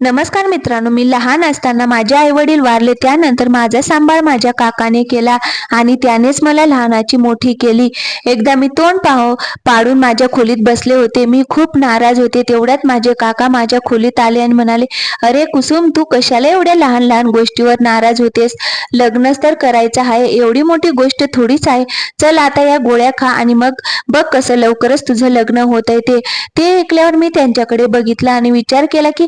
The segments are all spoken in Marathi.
नमस्कार मित्रांनो मी लहान असताना माझे आई वडील वारले त्यानंतर माझा सांभाळ माझ्या काकाने केला आणि त्यानेच मला लहानाची मोठी केली. एकदा मी तोंड पाहो पाडून माझ्या खोलीत बसले होते. मी खूप नाराज होते. तेवढ्यात माझे काका माझ्या खोलीत आले आणि म्हणाले अरे कुसुम तू कशाला एवढ्या लहान लहान गोष्टीवर नाराज होतेस? लग्नच तर करायचं आहे. एवढी मोठी गोष्ट थोडीच आहे. चल आता या गोळ्या खा आणि मग बघ कसं लवकरच तुझं लग्न होत आहे ते. ते ऐकल्यावर मी त्यांच्याकडे बघितलं आणि विचार केला की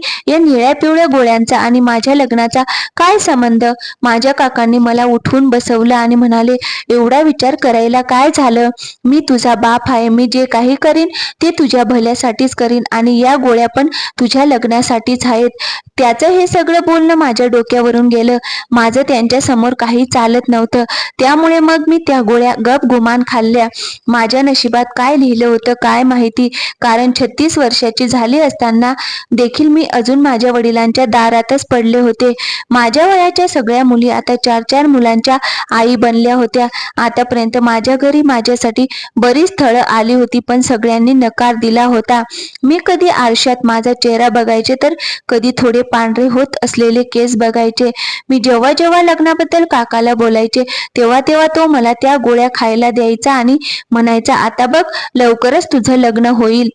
या निळ्या पिवळ्या गोळ्यांचा आणि माझ्या लग्नाचा काय संबंध? माझ्या काकांनी मला उठवून बसवलं आणि म्हणाले एवढा विचार करायला काय झालं? मी तुझा बाप आहे मी जे काही करीन ते तुझ्या भल्यासाठीच करीन आणि या गोळ्या पण तुझ्या लग्नासाठीच आहेत. त्याचं हे सगळं बोलणं माझ्या डोक्यावरून गेलं. माझं त्यांच्यासमोर काही चालत नव्हतं. त्यामुळे मग मी त्या गोळ्या गप गुमान खाल्ल्या. माझ्या नशिबात काय लिहिलं होतं काय माहिती? कारण छत्तीस वर्षाची झाली असताना देखील मी अजून माझ्या वडिलांच्या दारातच पडले होते. माझ्या वयाच्या सगळ्या मुली आता चार चार मुलांच्या आई बनल्या होत्या. आतापर्यंत माझ्या घरी माझ्यासाठी बरीच स्थळं आली होती पण सगळ्यांनी नकार दिला होता. मी कधी आरशात माझा चेहरा बघायचे तर कधी थोडे पांढरे होत असलेले केस बघायचे. मी जेव्हा जेव्हा लग्नाबद्दल काकाला बोलायचे तेव्हा तेव्हा तो मला त्या गोळ्या खायला द्यायचा आणि म्हणायचा आता बघ लवकरच तुझं लग्न होईल.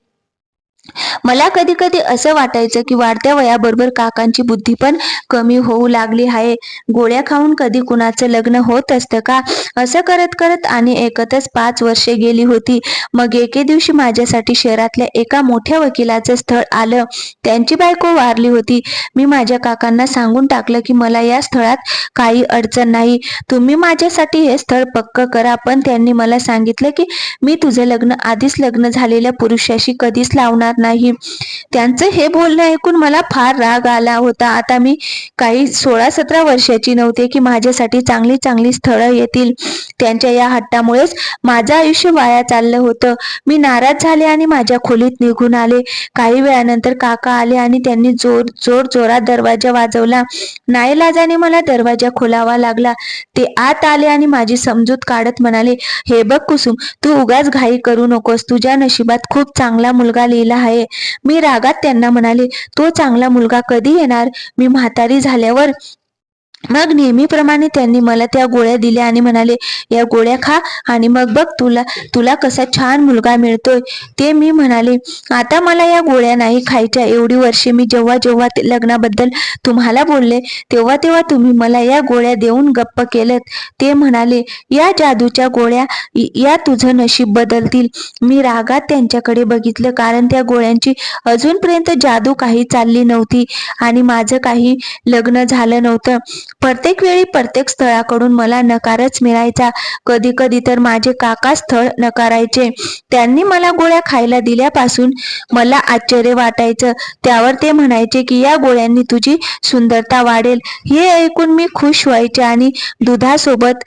मला कधी कधी असं वाटायचं की वाढत्या वयाबरोबर काकांची बुद्धी पण कमी होऊ लागली आहे. गोळ्या खाऊन कधी कुणाचं लग्न होत असतं का? असं करत करत आणि एकतच पाच वर्षे गेली होती. मग एके दिवशी माझ्यासाठी शहरातल्या एका मोठ्या वकिलाचं स्थळ आलं. त्यांची बायको वारली होती. मी माझ्या काकांना सांगून टाकलं की मला या स्थळात काही अडचण नाही. तुम्ही माझ्यासाठी हे स्थळ पक्क करा. पण त्यांनी मला सांगितलं की मी तुझं लग्न आधीच लग्न झालेल्या पुरुषाशी कधीच लावणार नाही. त्यांचं हे बोलणं ऐकून मला फार राग आला होता. आता मी काही सोळा सतरा वर्षाची नव्हते की माझ्यासाठी चांगली चांगली स्थळं येतील. त्यांच्या या हट्टामुळेच माझं आयुष्य वाया चाललं होतं. मी नाराज झाले आणि माझ्या खोलीत निघून आले. काही वेळानंतर काका आले आणि त्यांनी जोर जोर जोरात दरवाजा वाजवला. नाईलाजाने मला दरवाजा खोलावा लागला. ते आत आले आणि माझी समजूत काढत म्हणाले हे बघ कुसुम तू उगाच घाई करू नकोस. तुझ्या नशिबात खूप चांगला मुलगा लिहिला आहे. मी रागात त्यांना म्हणाले तो चांगला मुलगा कधी येणार? मी म्हातारी झाल्यावर मग नेहमीप्रमाणे त्यांनी मला त्या गोळ्या दिल्या आणि म्हणाले या गोळ्या खा आणि मग बघ तुला तुला कसा छान मुलगा मिळतोय. ते मी म्हणाले आता मला या गोळ्या नाही खायच्या. एवढी वर्षे मी जेव्हा जेव्हा ते लग्नाबद्दल तुम्हाला बोलले तेव्हा तेव्हा तुम्ही मला या गोळ्या देऊन गप्प केलं ते म्हणाले या जादूच्या गोळ्या या तुझं नशीब बदलतील. मी रागात त्यांच्याकडे बघितलं कारण त्या गोळ्यांची अजूनपर्यंत जादू काही चालली नव्हती आणि माझं काही लग्न झालं नव्हतं. प्रत्येक वेळी प्रत्येक स्थळाकडून मला नकारच मिळायचा. कधी कधी तर माझे काका स्थळ नकारायचे. त्यांनी मला गोळ्या खायला दिल्यापासून मला आश्चर्य वाटायचं. त्यावर ते म्हणायचे की या गोळ्यांनी तुझी सुंदरता वाढेल. हे ऐकून मी खुश व्हायचे आणि दुधासोबत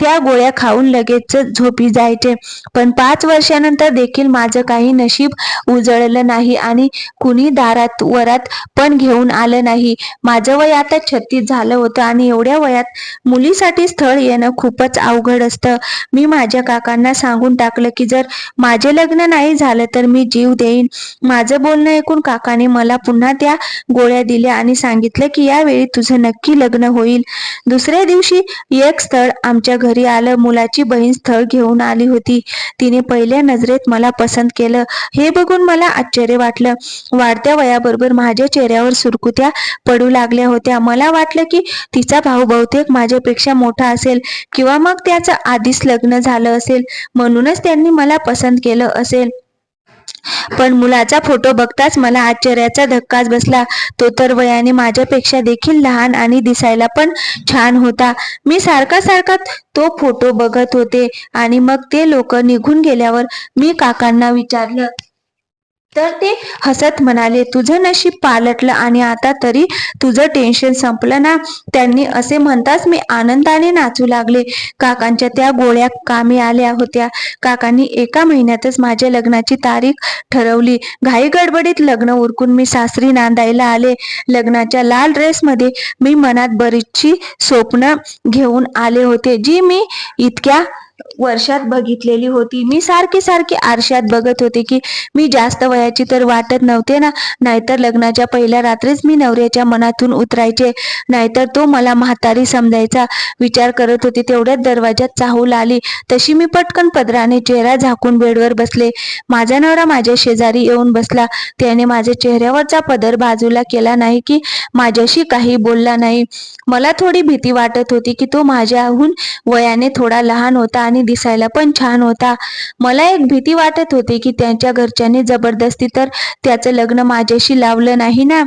त्या गोळ्या खाऊन लगेच झोपी जायचे. पण पाच वर्षानंतर देखील माझं काही नशीब उजळलं नाही आणि कुणी दारात वरात पण घेऊन आलं नाही. माझं वय आता छत्तीस झालं होतं आणि एवढ्या वयात मुलीसाठी स्थळ येणं खूपच अवघड असतं. मी माझ्या काकांना सांगून टाकलं की जर माझे लग्न नाही झालं तर मी जीव देईन. माझं बोलणं ऐकून काकाने मला पुन्हा त्या गोळ्या दिल्या आणि सांगितलं की यावेळी तुझं नक्की लग्न होईल. दुसऱ्या दिवशी एक स्थळ आमच्या घरी घरी आलं मुलाची बहीण स्थळ घेऊन आली होती. तिने पहिल्या नजरेत मला पसंत केलं. हे बघून मला आश्चर्य वाटलं. वाढत्या वयाबरोबर माझ्या चेहऱ्यावर सुरकुत्या पडू लागल्या होत्या. मला वाटलं की तिचा भाऊ बहुतेक माझ्यापेक्षा मोठा असेल किंवा मग त्याचं आधीच लग्न झालं असेल. म्हणूनच त्यांनी मला पसंत केलं असेल. पण मुलाचा फोटो बघताच मला आश्चर्याचा धक्काच बसला. तो तर वयाने माझ्यापेक्षा देखील लहान आणि दिसायला पण छान होता. मी सारखा सारखा तो फोटो बघत होते आणि मग ते लोक निघून गेल्यावर मी काकांना विचारलं तर ते हसत म्हणाले तुझं नशीब पालटलं आणि आता तरी तुझं टेन्शन संपलं ना? त्यांनी असे म्हणताच मी आनंदाने नाचू लागले. काकांच्या त्या गोळ्या कामी आल्या होत्या. काकांनी एका महिन्यातच माझ्या लग्नाची तारीख ठरवली. घाई गडबडीत लग्न उरकून मी सासरी नांदायला आले. लग्नाच्या लाल ड्रेसमध्ये मी मनात बरीचशी स्वप्न घेऊन आले होते जी मी इतक्या वर्षात बघितलेली होती. मी सारखी सारखी आरशात बघत होते की मी जास्त वयाची तर वाटत नव्हते ना. नाहीतर लग्नाच्या पहिल्या रात्रीच मी नवऱ्याच्या मनातून उतरायचे. नाहीतर तो मला म्हातारी समजायचा. विचार करत होते तेवढ्यात दरवाजात चाहूल आली. तशी मी पटकन पदराने चेहरा झाकून बेडवर बसले. माझा नवरा माझ्या शेजारी येऊन बसला. त्याने माझ्या चेहऱ्यावरचा पदर बाजूला केला नाही की माझ्याशी काही बोलला नाही. मला थोडी भीती वाटत होती की तो माझ्याहून वयाने थोडा लहान होता आणि दिसायला पण छान होता. मला एक भीती वाटत होती की त्यांच्या घरच्यांनी जबरदस्ती तर त्याचं लग्न माझ्याशी लावलं नाही ना?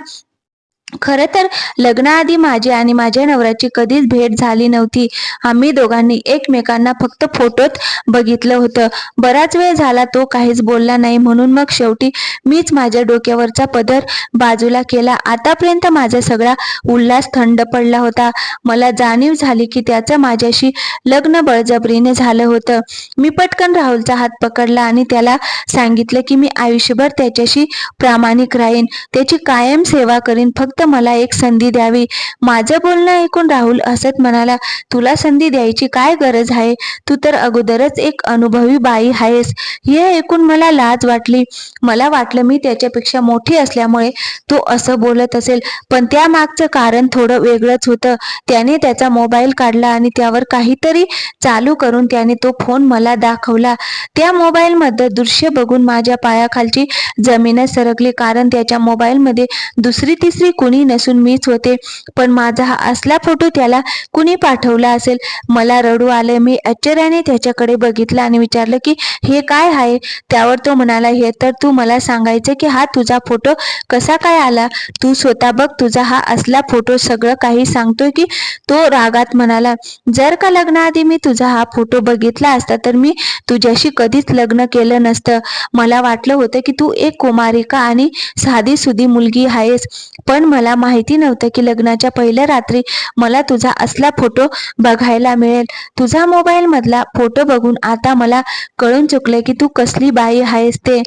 खरं तर लग्नाआधी माझी आणि माझ्या नवऱ्याची कधीच भेट झाली नव्हती. आम्ही दोघांनी एकमेकांना फक्त फोटोत बघितलं होतं. बराच वेळ झाला तो काहीच बोलला नाही म्हणून मग शेवटी मीच माझ्या डोक्यावरचा पदर बाजूला केला. आतापर्यंत माझा सगळा उल्हास थंड पडला होता. मला जाणीव झाली की त्याचं माझ्याशी लग्न बळजबरीने झालं होतं. मी पटकन राहुलचा हात पकडला आणि त्याला सांगितलं की मी आयुष्यभर त्याच्याशी प्रामाणिक राहीन. त्याची कायम सेवा करीन. फक्त मला एक संधी द्यावी. माझं बोलणं ऐकून राहुल असत म्हणाला तुला संधी द्यायची काय गरज आहे? तू तर अगोदरच एक अनुभवी बाई आहेस. हे ऐकून मला लाज वाटली. मला वाटलं मी त्याच्यापेक्षा मोठी असल्यामुळे तो असं बोलत असेल. पण त्या मागचं कारण थोडं वेगळंच होतं. त्याने त्याचा मोबाईल काढला आणि त्यावर काहीतरी चालू करून त्याने तो फोन मला दाखवला. त्या मोबाईलमध्ये दृश्य बघून माझ्या पायाखालची जमीनच सरकली. कारण त्याच्या मोबाईलमध्ये दुसरी तिसरी कुणी नसून मीच होते. पण माझा हा असला फोटो त्याला कुणी पाठवला असेल? मला रडू आले मी आश्चर्याने त्याच्याकडे बघितलं आणि विचारलं की हे काय आहे? त्यावर तो म्हणाला हे तर तू मला सांगायचं की हा तुझा फोटो कसा काय आला? तू स्वतः बघ तुझा हा असला फोटो सगळं काही सांगतोय की? तो रागात म्हणाला जर का लग्नाआधी मी तुझा हा फोटो बघितला असता तर मी तुझ्याशी कधीच लग्न केलं नसतं. मला वाटलं होतं की तू एक कुमारिका आणि साधी सुधी मुलगी आहेस. पण मला माहिती नव्हतं की लग्नाच्या पहिल्या रात्री मला तुझा असला फोटो बघायला मिळेल. तुझा मोबाईल मधला फोटो बघून आता मला कळून चुकले की तू कसली बाई आहेस ते.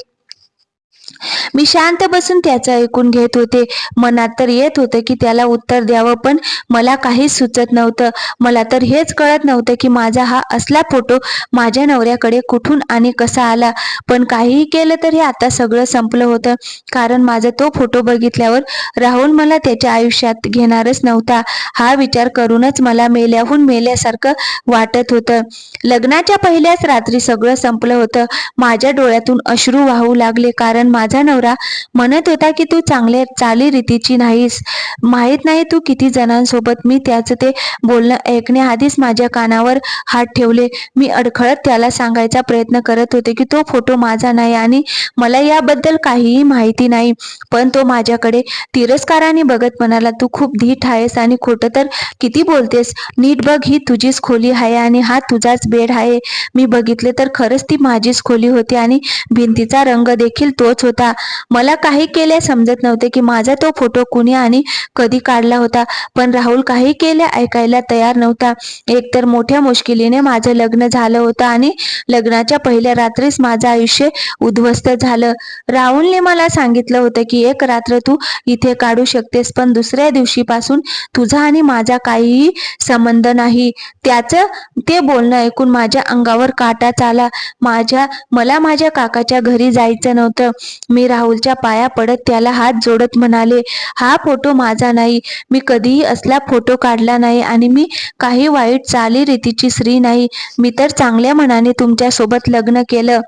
मी शांत बसून त्याचं ऐकून घेत होते. मनात तर येत होतं की त्याला उत्तर द्यावं पण मला काहीच सुचत नव्हतं. मला तर हेच कळत नव्हतं की माझा हा असला फोटो माझ्या नवऱ्याकडे कुठून आणि कसा आला. पण काहीही केलं तर हे आता सगळं संपलं होतं. कारण माझा तो फोटो बघितल्यावर राहुल मला त्याच्या आयुष्यात घेणारच नव्हता. हा विचार करूनच मला मेल्याहून मेल्यासारखं वाटत होतं. लग्नाच्या पहिल्याच रात्री सगळं संपलं होतं. माझ्या डोळ्यातून अश्रू वाहू लागले कारण माझा नवरा म्हणत होता की तू चांगल्या चालीरीतीची नाहीस. माहीत नाही तू किती जणांसोबत मी त्याचं ते बोलणं ऐकण्याआधीच माझ्या कानावर हात ठेवले. मी अडखळत त्याला सांगायचा प्रयत्न करत होते की तो फोटो माझा नाही आणि मला याबद्दल काहीही माहिती नाही. पण तो माझ्याकडे तिरस्काराने बघत म्हणाला तू खूप धीट आहेस आणि खोटं तर किती बोलतेस? नीट बघ ही तुझीच खोली आहे आणि हा तुझाच बेड आहे. मी बघितले तर खरंच ती माझीच खोली होती आणि भिंतीचा रंग देखील तोच होता. मला काही केले समजत नव्हते की माझा तो फोटो कुणी आणि कधी काढला होता. पण राहुल काही केले ऐकायला तयार नव्हता. एकतर मोठ्या मुश्किलीने माझं लग्न झालं होतं आणि लग्नाच्या पहिल्या रात्रीच माझं आयुष्य उद्ध्वस्त झालं. राहुलने मला सांगितलं होतं की एक रात्र तू इथे काढू शकतेस पण दुसऱ्या दिवशीपासून तुझा आणि माझा काहीही संबंध नाही. त्याचं ते बोलणं ऐकून माझ्या अंगावर काटा चाला. माझ्या मला माझ्या काकाच्या घरी जायचं नव्हतं. मी राहुलच्या पाया पडत त्याला हात जोडत म्हणाले हा फोटो माझा नाही. मी कधीही असला फोटो काढला नाही आणि मी काही वाईट चालीरीतीची स्त्री नाही. मी तर चांगल्या मनाने तुमच्यासोबत लग्न केलं.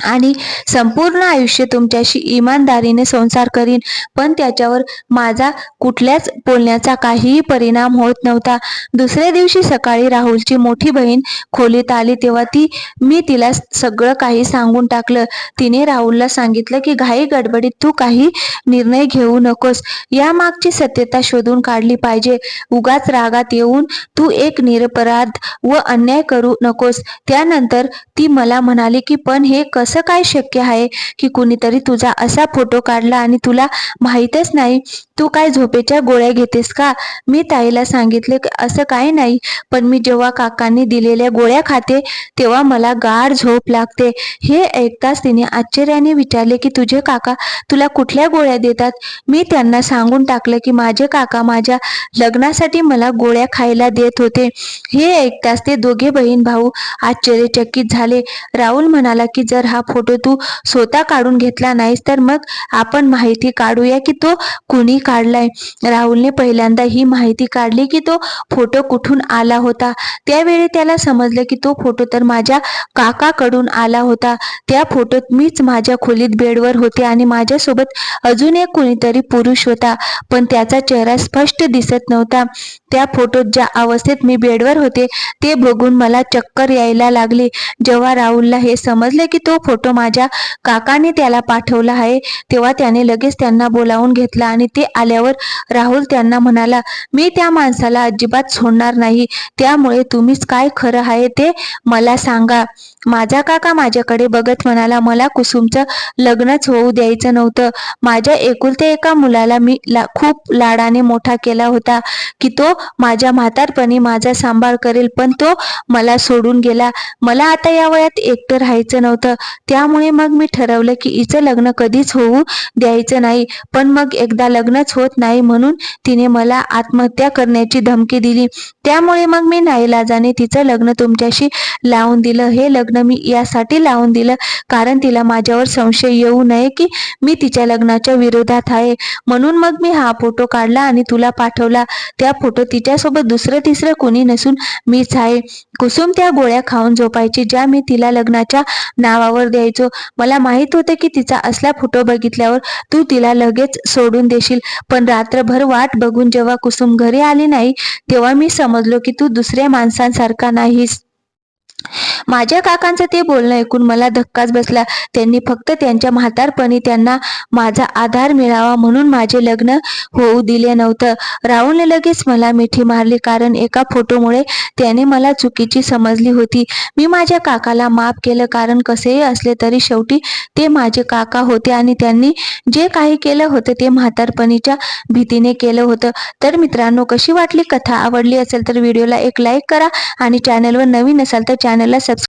आणि संपूर्ण आयुष्य तुमच्याशी इमानदारीने संसार करीन पण त्याच्यावर माझा कुठल्याच बोलण्याचा काहीही परिणाम होत नव्हता. दुसऱ्या दिवशी सकाळी राहुलची मोठी बहीण खोलीत आली तेव्हा ती मी तिला सगळं काही सांगून टाकलं. तिने राहुलला सांगितलं की घाई गडबडीत तू काही निर्णय घेऊ नकोस. या मागची सत्यता शोधून काढली पाहिजे. उगाच रागात येऊन तू एक निरपराध व अन्याय करू नकोस. त्यानंतर ती मला म्हणाली की पण हे कसं कसं काय शक्य आहे की कुणीतरी तुझा असा फोटो काढला आणि तुला माहीतच नाही? तू काय झोपेच्या गोळ्या घेतेस का? मी ताईला सांगितले असं काही नाही पण मी जेव्हा काकांनी दिलेल्या गोळ्या खाते तेव्हा मला गाढ झोप लागते. हे ऐकताच तिने आश्चर्याने विचारले की तुझे काका तुला कुठल्या गोळ्या देतात? मी त्यांना सांगून टाकलं की माझे काका माझ्या लग्नासाठी मला गोळ्या खायला देत होते. हे ऐकताच ते दोघे बहीण भाऊ आश्चर्यचकित झाले. राहुल म्हणाला की जर हा फोटो तू स्वतः काढून घेतला नाहीस तर मग आपण माहिती काढूया की तो कुणी काढलाय. राहुलने पहिल्यांदा ही माहिती काढली की तो फोटो कुठून आला होता. त्यावेळी त्याला समजलं की तो फोटो तर माझ्या काकाकडून आला होता. त्या फोटोत मीच माझ्या खोलीत बेडवर होते आणि माझ्यासोबत अजून एक कुणीतरी पुरुष होता पण त्याचा चेहरा स्पष्ट दिसत नव्हता. त्या फोटोत ज्या अवस्थेत मी बेडवर होते ते बघून मला चक्कर यायला लागली. जेव्हा राहुलला हे समजले की तो फोटो माझ्या काकाने त्याला पाठवला आहे तेव्हा त्याने लगेच त्यांना बोलावून घेतला आणि ते आल्यावर राहुल त्यांना म्हणाला मी त्या माणसाला अजिबात सोडणार नाही. त्यामुळे तुम्हीच काय खरं आहे ते मला सांगा. माझा काका माझ्याकडे बघत म्हणाला मला कुसुमचं लग्नच होऊ द्यायचं नव्हतं. माझ्या एकुलत्या एका मुलाला मी ला खूप लाडाने मोठा केला होता की तो माझ्या म्हातारपणी माझा सांभाळ करेल पण तो मला सोडून गेला. मला आता या वयात एकटं राहायचं नव्हतं. त्यामुळे मग मी ठरवलं की हिचं लग्न कधीच होऊ द्यायचं नाही पण मग एकदा लग्नच होत नाही म्हणून तिने मला आत्महत्या करण्याची धमकी दिली. त्यामुळे मग मी नाईलाजाने तिचं लग्न तुमच्याशी लावून दिलं. हे लग्न मी यासाठी लावून दिलं कारण तिला माझ्यावर संशय येऊ नये की मी तिच्या लग्नाच्या विरोधात आहे. म्हणून मग मी हा फोटो काढला आणि तुला पाठवला. त्या फोटो तिच्यासोबत दुसरं तिसरं कोणी नसून मीच आहे कुसुम त्या गोळ्या खाऊन झोपायची ज्या मी तिला लग्नाच्या नावावर द्यायचो. मला माहीत होतं की तिचा असला फोटो बघितल्यावर तू तिला लगेच सोडून देशील. पण रात्रभर वाट बघून जेव्हा कुसुम घरी आली नाही तेव्हा मी समजलो की तू दुसऱ्या माणसांसारखा नाहीस. माझ्या काकांचं ते बोलणं ऐकून मला धक्काच बसला. त्यांनी फक्त त्यांच्या म्हातारपणी त्यांना माझा आधार मिळावा म्हणून माझे लग्न होऊ दिले नव्हतं. राहुलने लगेच मला मिठी मारली कारण एका फोटोमुळे त्याने मला चुकीची समजली होती. मी माझ्या काकाला माफ केलं कारण कसेही असले तरी शेवटी ते माझे काका होते आणि त्यांनी जे काही केलं होतं ते म्हातारपणीच्या भीतीने केलं होतं. तर मित्रांनो कशी वाटली कथा? आवडली असेल तर व्हिडिओला एक लाईक करा आणि चॅनलवर नवीन असाल तर சேனலில் சப்ஸ்